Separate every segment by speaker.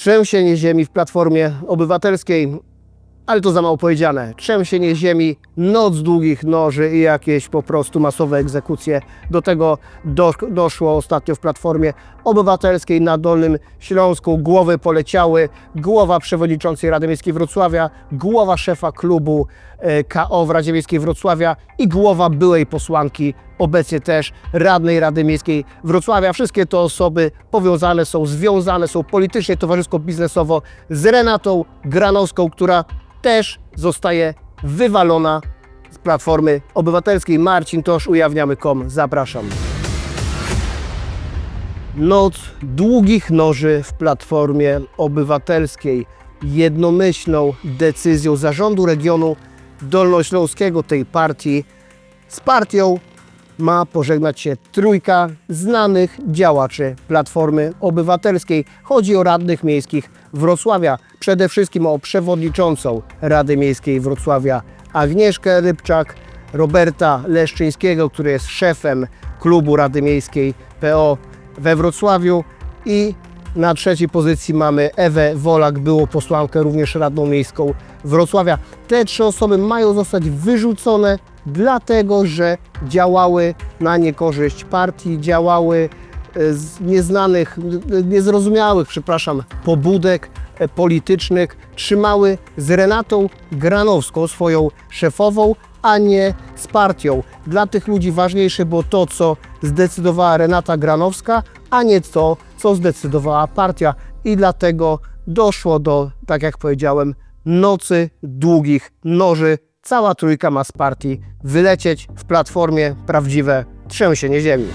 Speaker 1: Trzęsienie ziemi w Platformie Obywatelskiej, ale to za mało powiedziane. Trzęsienie ziemi, noc długich noży i jakieś po prostu masowe egzekucje. Do tego do, doszło ostatnio w Platformie Obywatelskiej na Dolnym Śląsku. Głowy poleciały, głowa przewodniczącej Rady Miejskiej Wrocławia, głowa szefa klubu e, KO w Radzie Miejskiej Wrocławia i głowa byłej posłanki, obecnie też radnej Rady Miejskiej Wrocławia. Wszystkie te osoby powiązane są, związane są politycznie, towarzysko-biznesowo z Renatą Granowską, która też zostaje wywalona z Platformy Obywatelskiej. Marcin Tosz, ujawniamy.com. Zapraszam. Noc długich noży w Platformie Obywatelskiej. Jednomyślną decyzją zarządu regionu dolnośląskiego tej partii z partią ma pożegnać się trójka znanych działaczy Platformy Obywatelskiej. Chodzi o radnych miejskich Wrocławia, przede wszystkim o przewodniczącą Rady Miejskiej Wrocławia Agnieszkę Rybczak, Roberta Leszczyńskiego, który jest szefem klubu Rady Miejskiej PO we Wrocławiu i na trzeciej pozycji mamy Ewę Wolak, było posłankę, również radną miejską Wrocławia. Te trzy osoby mają zostać wyrzucone, dlatego że działały na niekorzyść partii, działały e, z nieznanych, niezrozumiałych, przepraszam, pobudek e, politycznych, trzymały z Renatą Granowską, swoją szefową, a nie z partią. Dla tych ludzi ważniejsze było to, co zdecydowała Renata Granowska, a nie to, co zdecydowała partia. I dlatego doszło do, tak jak powiedziałem, nocy długich noży. Cała trójka ma z partii wylecieć w platformie prawdziwe trzęsienie ziemi.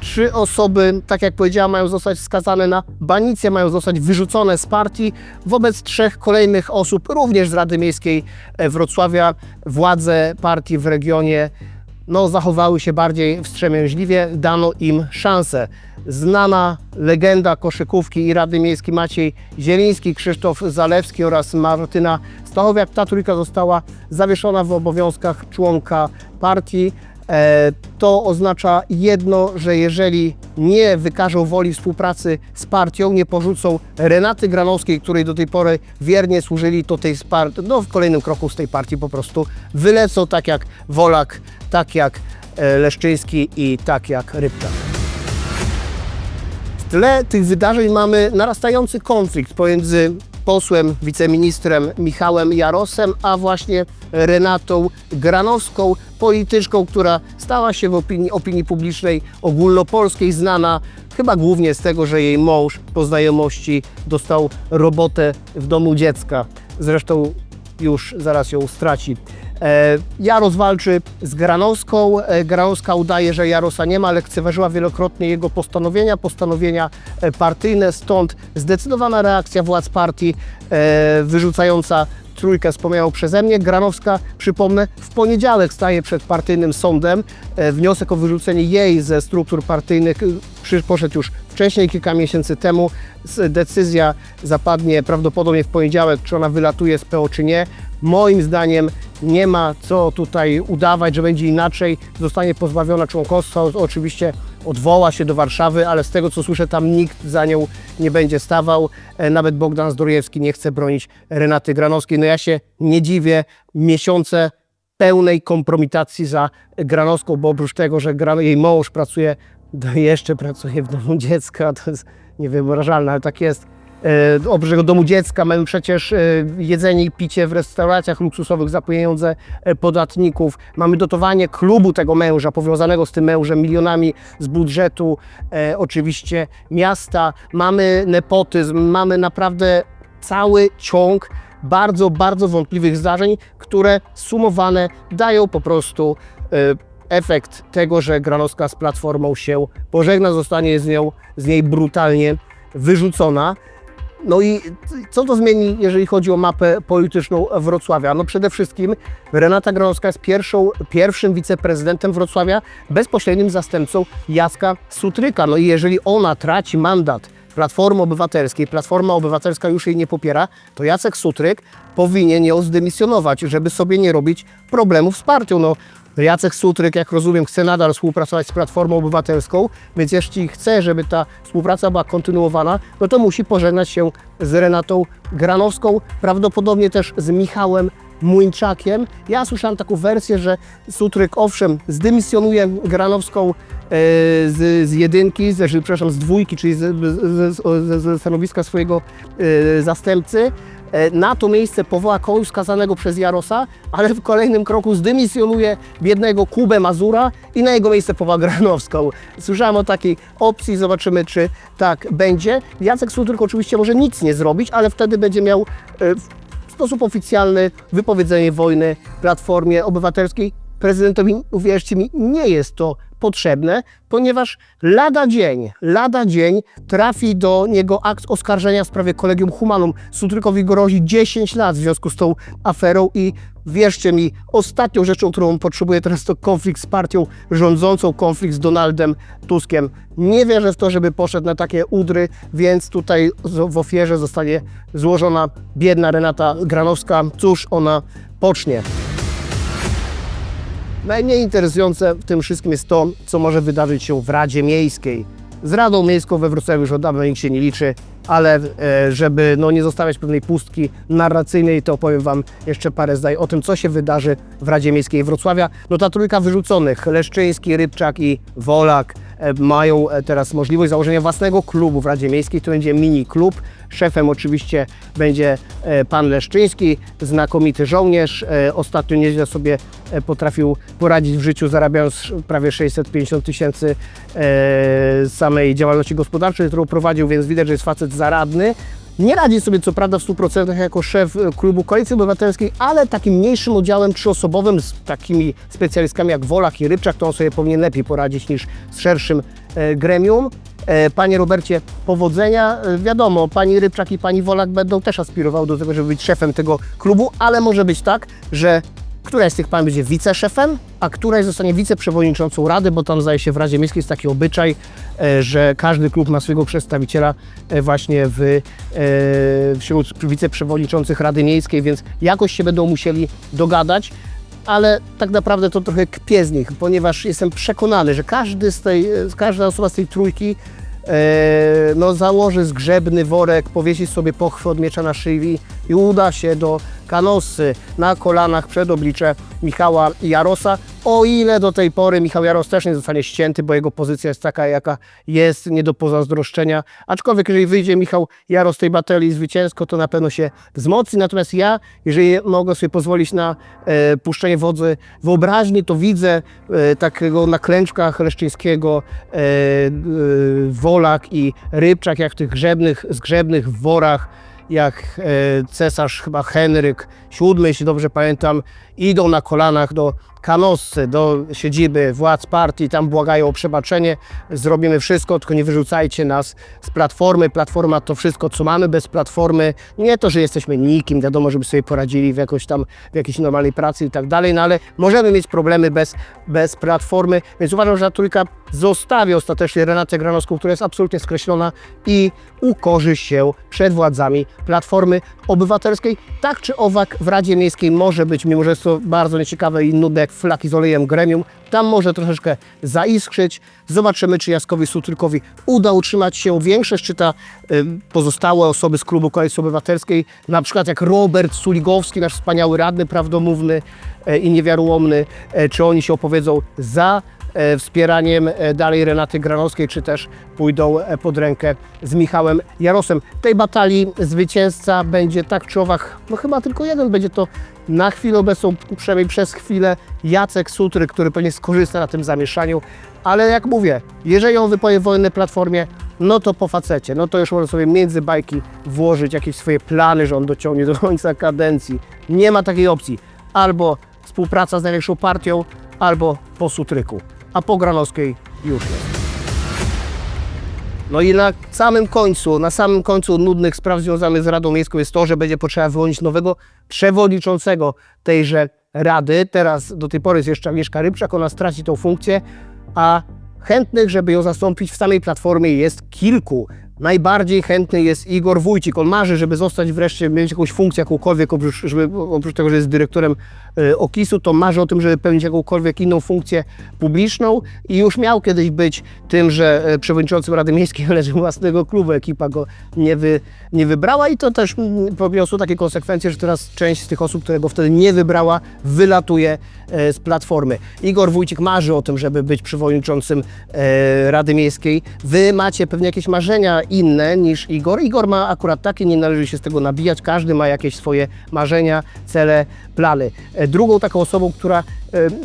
Speaker 1: Trzy osoby, tak jak powiedziałem, mają zostać skazane na banicję, mają zostać wyrzucone z partii. Wobec trzech kolejnych osób, również z Rady Miejskiej e, Wrocławia, władze partii w regionie no, zachowały się bardziej wstrzemięźliwie, dano im szansę. Znana legenda koszykówki i Rady Miejskiej Maciej Zieliński, Krzysztof Zalewski oraz Martyna Stachowiak. Ta trójka została zawieszona w obowiązkach członka partii. E, To oznacza jedno, że jeżeli nie wykażą woli współpracy z partią, nie porzucą Renaty Granowskiej, której do tej pory wiernie służyli, to tej partii, no w kolejnym kroku z tej partii po prostu wylecą tak jak Wolak, tak jak e, Leszczyński i tak jak Rybczak. W tle tych wydarzeń mamy narastający konflikt pomiędzy posłem, wiceministrem Michałem Jarosem, a właśnie Renatą Granowską, polityczką, która stała się w opinii, opinii publicznej ogólnopolskiej znana chyba głównie z tego, że jej mąż po znajomości dostał robotę w domu dziecka. Zresztą już zaraz ją straci. E, Jaros walczy z Granowską. E, Granowska udaje, że Jarosa nie ma, lekceważyła wielokrotnie jego postanowienia, postanowienia e, partyjne, stąd zdecydowana reakcja władz partii wyrzucająca trójkę wspomnianą przeze mnie. Granowska, przypomnę, w poniedziałek staje przed partyjnym sądem. Wniosek o wyrzucenie jej ze struktur partyjnych poszedł już wcześniej, kilka miesięcy temu. Decyzja zapadnie prawdopodobnie w poniedziałek, czy ona wylatuje z PO, czy nie. Moim zdaniem nie ma co tutaj udawać, że będzie inaczej. Zostanie pozbawiona członkostwa. Oczywiście odwoła się do Warszawy, ale z tego co słyszę, tam nikt za nią nie będzie stawał. E, Nawet Bogdan Zdrojewski nie chce bronić Renaty Granowskiej. No ja się nie dziwię. Miesiące pełnej kompromitacji za Granowską, bo oprócz tego, że jej mąż pracuje, jeszcze pracuje w domu dziecka, to jest niewyobrażalne, ale tak jest. E, Oprócz tego domu dziecka mamy przecież e, jedzenie i picie w restauracjach luksusowych za pieniądze e, podatników. Mamy dotowanie klubu tego męża, powiązanego z tym mężem milionami z budżetu oczywiście miasta. Mamy nepotyzm, mamy naprawdę cały ciąg bardzo, bardzo wątpliwych zdarzeń, które sumowane dają po prostu efekt tego, że Granowska z Platformą się pożegna, zostanie z, nią, z niej brutalnie wyrzucona. No i co to zmieni, jeżeli chodzi o mapę polityczną Wrocławia? No przede wszystkim Renata Granowska jest pierwszą, pierwszym wiceprezydentem Wrocławia, bezpośrednim zastępcą Jacka Sutryka. No i jeżeli ona traci mandat Platformy Obywatelskiej, Platforma Obywatelska już jej nie popiera, to Jacek Sutryk powinien ją zdymisjonować, żeby sobie nie robić problemów z partią. No, Jacek Sutryk, jak rozumiem, chce nadal współpracować z Platformą Obywatelską, więc jeśli chce, żeby ta współpraca była kontynuowana, no to musi pożegnać się z Renatą Granowską, prawdopodobnie też z Michałem Młyńczakiem. Ja słyszałem taką wersję, że Sutryk owszem zdymisjonuje Granowską e, z, z jedynki, z, przepraszam, z dwójki, czyli z, ze stanowiska swojego e, zastępcy. E, Na to miejsce powoła kogoś skazanego przez Jarosa, ale w kolejnym kroku zdymisjonuje biednego Kubę Mazura i na jego miejsce powoła Granowską. Słyszałem o takiej opcji, zobaczymy czy tak będzie. Jacek Sutryk oczywiście może nic nie zrobić, ale wtedy będzie miał e, w sposób oficjalny wypowiedzenie wojny Platformie Obywatelskiej. Prezydentowi, uwierzcie mi, nie jest to potrzebne, ponieważ lada dzień, lada dzień trafi do niego akt oskarżenia w sprawie Kolegium Humanum. Sutrykowi grozi 10 lat w związku z tą aferą i wierzcie mi, ostatnią rzeczą, którą potrzebuje teraz to konflikt z partią rządzącą, konflikt z Donaldem Tuskiem. Nie wierzę w to, żeby poszedł na takie udry, więc tutaj w ofierze zostanie złożona biedna Renata Granowska. Cóż ona pocznie? Najmniej interesujące w tym wszystkim jest to, co może wydarzyć się w Radzie Miejskiej. Z Radą Miejską we Wrocławiu już od dawna nikt się nie liczy, ale e, żeby no, nie zostawiać pewnej pustki narracyjnej, to opowiem Wam jeszcze parę zdań o tym, co się wydarzy w Radzie Miejskiej Wrocławia. No ta trójka wyrzuconych, Leszczyński, Rybczak i Wolak, mają e, teraz możliwość założenia własnego klubu w Radzie Miejskiej. To będzie mini klub. Szefem oczywiście będzie e, pan Leszczyński, znakomity żołnierz. E, Ostatnio nieźle sobie e, potrafił poradzić w życiu, zarabiając prawie 650 tysięcy e, samej działalności gospodarczej, którą prowadził, więc widać, że jest facet zaradny. Nie radzi sobie co prawda w 100% jako szef e, klubu Koalicji Obywatelskiej, ale takim mniejszym udziałem trzyosobowym z takimi specjalistami jak Wolak i Rybczak, to on sobie powinien lepiej poradzić niż z szerszym e, gremium. E, Panie Robercie, powodzenia. E, Wiadomo, pani Rybczak i pani Wolak będą też aspirowały do tego, żeby być szefem tego klubu, ale może być tak, że któraś z tych pań będzie wiceszefem, a któraś zostanie wiceprzewodniczącą Rady, bo tam zdaje się w Radzie Miejskiej jest taki obyczaj, e, że każdy klub ma swojego przedstawiciela e, właśnie w, e, wśród wiceprzewodniczących Rady Miejskiej, więc jakoś się będą musieli dogadać ale tak naprawdę to trochę kpię z nich, ponieważ jestem przekonany, że każdy z tej, każda osoba z tej trójki e, no, założy zgrzebny worek, powiesi sobie pochwę od miecza na szyi i uda się do kanosy na kolanach przed oblicze Michała Jarosa, o ile do tej pory Michał Jaros też nie zostanie ścięty, bo jego pozycja jest taka, jaka jest, nie do pozazdroszczenia. Aczkolwiek, jeżeli wyjdzie Michał Jaros z tej batalii zwycięsko, to na pewno się wzmocni. Natomiast ja, jeżeli mogę sobie pozwolić na e, puszczenie wodzy wyobraźni, to widzę e, takiego na klęczkach Leszczyńskiego e, e, Wolak i Rybczak, jak w tych grzebnych, zgrzebnych worach jak e, cesarz chyba Henryk VII, jeśli dobrze pamiętam, idą na kolanach do Kanossy, do siedziby władz partii, tam błagają o przebaczenie, zrobimy wszystko, tylko nie wyrzucajcie nas z Platformy. Platforma to wszystko, co mamy bez Platformy. Nie to, że jesteśmy nikim, wiadomo, żeby sobie poradzili w jakoś tam, w jakiejś normalnej pracy i tak dalej, no ale możemy mieć problemy bez, bez Platformy, więc uważam, że ta trójka zostawi ostatecznie Renatę Granowską, która jest absolutnie skreślona i ukorzy się przed władzami Platformy Obywatelskiej. Tak czy owak w Radzie Miejskiej może być, mimo że jest to bardzo nieciekawe i nudne jak flaki z olejem gremium, tam może troszeczkę zaiskrzyć. Zobaczymy, czy Jaskowi Sutrykowi uda utrzymać się większość, czy ta y, pozostałe osoby z klubu Koalicji Obywatelskiej, na przykład jak Robert Suligowski, nasz wspaniały radny prawdomówny e, i niewiaryłomny, e, czy oni się opowiedzą za wspieraniem e, dalej Renaty Granowskiej, czy też pójdą e, pod rękę z Michałem Jarosem. W tej batalii zwycięzca będzie tak czy owak, no chyba tylko jeden, będzie to na chwilę obecną, przynajmniej przez chwilę, Jacek Sutry, który pewnie skorzysta na tym zamieszaniu, ale jak mówię, jeżeli on wypowie wojnę Platformie, no to po facecie, no to już może sobie między bajki włożyć jakieś swoje plany, że on dociągnie do końca kadencji. Nie ma takiej opcji. Albo współpraca z największą partią, albo po Sutryku. A po Granowskiej już jest. No i na samym końcu, na samym końcu nudnych spraw związanych z Radą Miejską jest to, że będzie potrzeba wyłonić nowego przewodniczącego tejże Rady. Teraz do tej pory jest jeszcze Agnieszka Rybczak, ona straci tą funkcję, a chętnych, żeby ją zastąpić w samej Platformie jest kilku. Najbardziej chętny jest Igor Wójcik. On marzy, żeby zostać wreszcie, mieć jakąś funkcję, jakąkolwiek, oprócz, żeby, oprócz tego, że jest dyrektorem e, OKIS-u, to marzy o tym, żeby pełnić jakąkolwiek inną funkcję publiczną i już miał kiedyś być tym, że e, przewodniczącym Rady Miejskiej, ale własnego klubu ekipa go nie, wy, nie wybrała i to też mm, poniosło takie konsekwencje, że teraz część z tych osób, które go wtedy nie wybrała, wylatuje e, z platformy. Igor Wójcik marzy o tym, żeby być przewodniczącym Rady Miejskiej. Wy macie pewnie jakieś marzenia inne niż Igor. Igor ma akurat takie, nie należy się z tego nabijać. Każdy ma jakieś swoje marzenia, cele, plany. E, Drugą taką osobą, która e,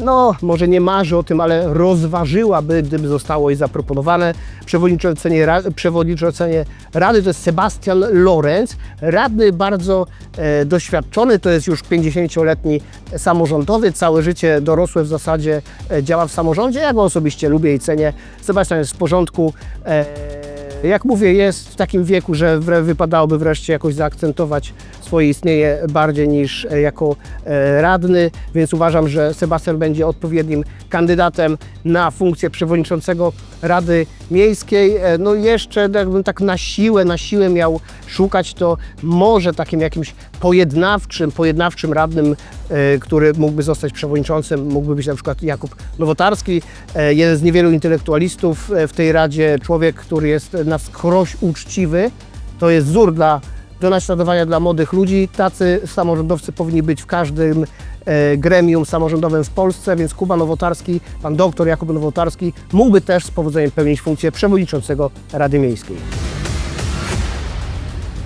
Speaker 1: no, może nie marzy o tym, ale rozważyłaby, gdyby zostało jej zaproponowane przewodniczącenie, przewodniczącenie Rady, to jest Sebastian Lorenz, radny bardzo e, doświadczony, to jest już 50-letni samorządowiec, całe życie dorosłe w zasadzie e, działa w samorządzie, ja go osobiście lubię i cenię. Sebastian jest w porządku. E, jak mówię, jest w takim wieku, że wypadałoby wreszcie jakoś zaakcentować swoje istnienie bardziej niż e, jako e, radny, więc uważam, że Sebastian będzie odpowiednim kandydatem na funkcję przewodniczącego Rady Miejskiej. E, No jeszcze jakbym tak na siłę, na siłę miał szukać, to może takim jakimś pojednawczym, pojednawczym radnym, który mógłby zostać przewodniczącym, mógłby być na przykład Jakub Nowotarski, jeden z niewielu intelektualistów w tej Radzie, człowiek, który jest na wskroś uczciwy, to jest wzór dla, do naśladowania dla młodych ludzi. Tacy samorządowcy powinni być w każdym e, gremium samorządowym w Polsce, więc Kuba Nowotarski, pan doktor Jakub Nowotarski mógłby też z powodzeniem pełnić funkcję przewodniczącego Rady Miejskiej.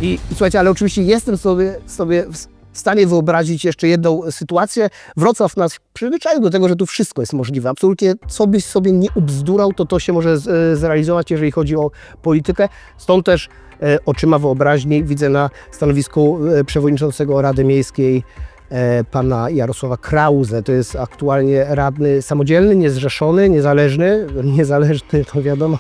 Speaker 1: I, i słuchajcie, ale oczywiście jestem sobie, sobie w stanie wyobrazić jeszcze jedną sytuację. Wrocław nas przyzwyczaił do tego, że tu wszystko jest możliwe. Absolutnie co byś sobie nie ubzdurał, to to się może e, zrealizować, jeżeli chodzi o politykę. Stąd też e, oczyma wyobraźni widzę na stanowisku e, przewodniczącego Rady Miejskiej pana Jarosława Krause. To jest aktualnie radny samodzielny, niezrzeszony, niezależny. Niezależny to wiadomo,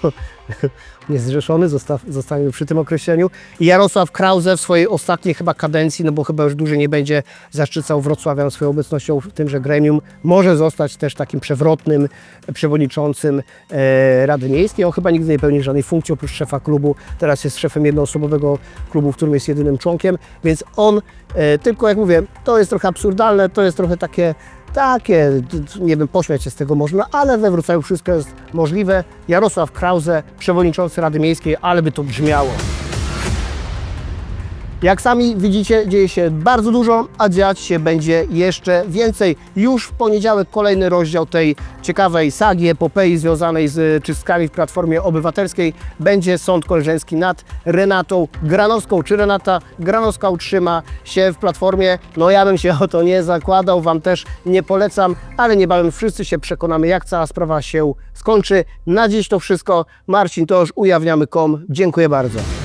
Speaker 1: niezrzeszony, zostaw, zostaniemy przy tym określeniu. I Jarosław Krause w swojej ostatniej chyba kadencji, no bo chyba już dłużej nie będzie zaszczycał Wrocławian swoją obecnością w tymże gremium, może zostać też takim przewrotnym przewodniczącym e, Rady Miejskiej. On chyba nigdy nie pełni żadnej funkcji oprócz szefa klubu. Teraz jest szefem jednoosobowego klubu, w którym jest jedynym członkiem, więc on e, tylko jak mówię, to jest trochę absurdalne, to jest trochę takie takie, nie wiem, pośmiać się z tego można, ale we Wrocławiu wszystko jest możliwe. Jarosław Krause, przewodniczący Rady Miejskiej, ale by to brzmiało. Jak sami widzicie, dzieje się bardzo dużo, a dziać się będzie jeszcze więcej. Już w poniedziałek kolejny rozdział tej ciekawej sagi, epopei związanej z czystkami w Platformie Obywatelskiej. Będzie sąd koleżeński nad Renatą Granowską. Czy Renata Granowska utrzyma się w Platformie? No ja bym się o to nie zakładał, Wam też nie polecam, ale niebawem wszyscy się przekonamy, jak cała sprawa się skończy. Na dziś to wszystko. Marcin Tosz, ujawniamy.com. Dziękuję bardzo.